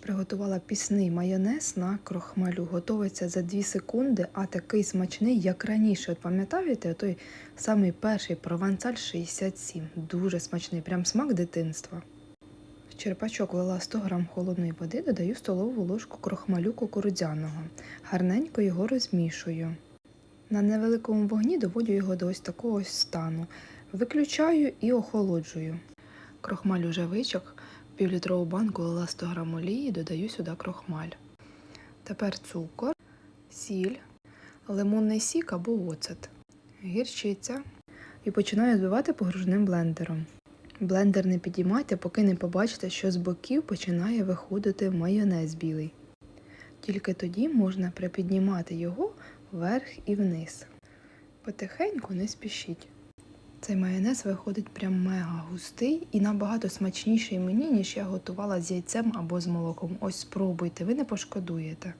Приготувала пісний майонез на крохмалю. Готовиться за 2 секунди, а такий смачний, як раніше. От пам'ятаєте, той самий перший провансаль 67. Дуже смачний, прям смак дитинства. В черпачок влила 100 г холодної води, додаю столову ложку крохмалю кукурудзяного. Гарненько його розмішую. На невеликому вогні доводю його до ось такого ось стану. Виключаю і охолоджую. Крохмаль уже вичок, півлітрову банку лила 100 г олії, додаю сюди крохмаль. Тепер цукор, сіль, лимонний сік або оцет, гірчиця і починаю збивати погружним блендером. Блендер не підіймайте, поки не побачите, що з боків починає виходити майонез білий. Тільки тоді можна припіднімати його вверх і вниз. Потихеньку не спішіть. Цей майонез виходить прям мега густий і набагато смачніший мені, ніж я готувала з яйцем або з молоком. Ось спробуйте, ви не пошкодуєте.